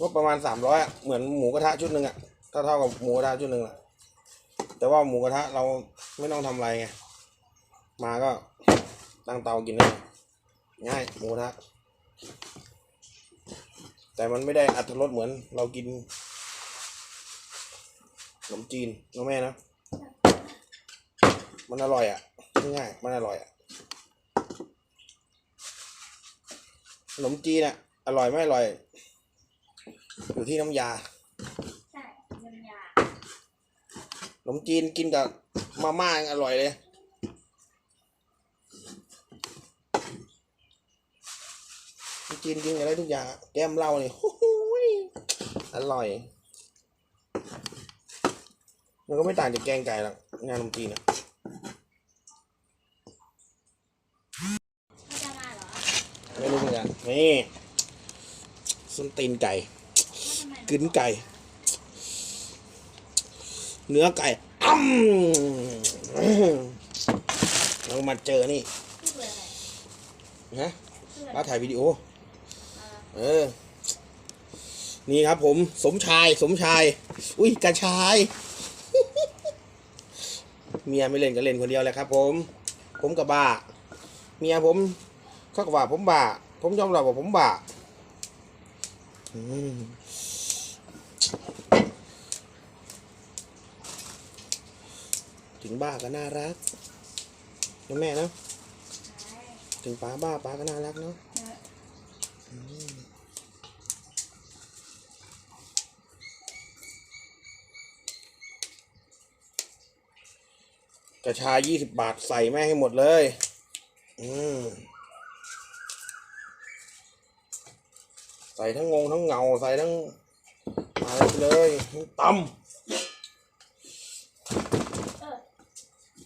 ก็ประมาณสามร้อยเหมือนหมูกระทะชุดหนึ่งอะถ้าเท่ากับหมูกระทะชุดหนึ่งแหละแต่ว่าหมูกระทะเราไม่ต้องทำอะไรไงมาก็ตั้งเตากินเลยง่ายหมูกระทะแต่มันไม่ได้อัตรสเหมือนเรากินขนมจีนนะแม่นะมันอร่อยอะง่ายมันอร่อยอะขนมจีนอะอร่อยไม่อร่อย อยู่ที่น้ำยา ใช่น้ำยาขนมจีนกินกับมาม่ายังอร่อยเลยขนมจีนกินกับอะไรทุกอย่างอะแก้มเหล้านี่โอ้โหยอร่อย มันก็ไม่ต่างจากแกงไก่หรอกงานขนมจีนอะเขาจะมาเหรอ ไม่รู้เหมือนกันนี่ส้นตีนไก่ว่าทำไม กึนไก่ เนื้อไก่อ้ำเรามาเจอนี่พี่เบื่ออะไรฮะพี่เบื่อป้าถ่ายวิดีโอเออเออ นี่ครับผมสมชายสมชาย อุ้ยกระชาย เมียไม่เล่นก็เล่นคนเดียวแหละครับ ผม ผมกับบ้า เมียผมเขาก็ว่าผมบ้า ผมยอมรับว่าผมบ้า อืม ถึงบ้าก็น่ารักนะแม่เนอะใช่ถึงป้าบ้าป้าก็น่ารักเนาะเออกระชายยี่สิบบาทใส่แม่ให้หมดเลย อืม ใส่ทั้งงงทั้งเงา ใส่ทั้งอะไรไปเลยทั้งตเออำ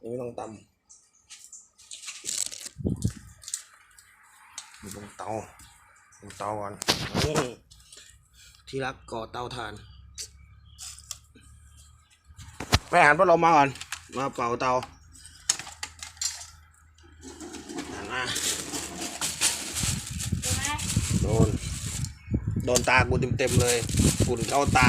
อันนี้ไม่ต้องตำอยู่บนเตาบนเตาก่อนนี่ที่รักก่อเตาถ่านไปหันพัดลมมาก่อน มาเป่าเตาหันมาโดน โดนตากูเต็มๆเลยฝุ่นเข้าตา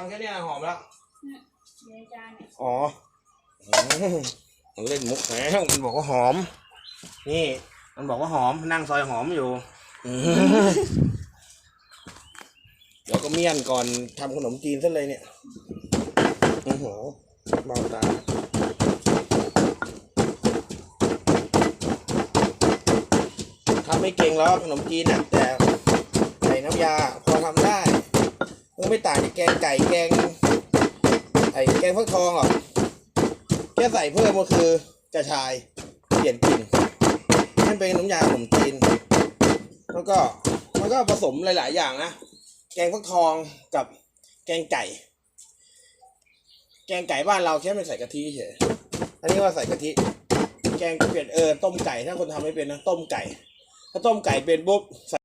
ำแค่เนี้ยหอมแล้วเดี๋ยวจานเนี่ยอ๋ออืมมันเล่นมุกแหมมันบอกว่าหอม นี่ มันบอกว่าหอมนั่งซอยหอมอยู่อืมเดี๋ยวก็เมี่ยนก่อนทำขนมจีนซะเลยเนี่ยโอ้โหเบาตาทำไม่เก่งหรอกขนมจีนน่ะแต่ใส่น้ำยาพอทำได้ มันไม่ต่างจากแกงไก่แกงไอ้แกงฟักทองหรอะแค่ใส่เพิ่มก็คือกระชายเปลี่ยนกลิ่นให้เป็นน้ำยาขนมจีนแล้วก็มันก็ผสมหลาย ๆ อย่างนะแกงฟักทองกับแกงไก่ แกงไก่บ้านเราแค่ไม่ใส่กะทิเฉยอันนี้ว่าใส่กะทิแกงเปลี่ยนเออต้มไก่ถ้าคนทำไม่เป็นนะต้มไก่ ถ้าต้มไก่เป็นปุ๊บใส่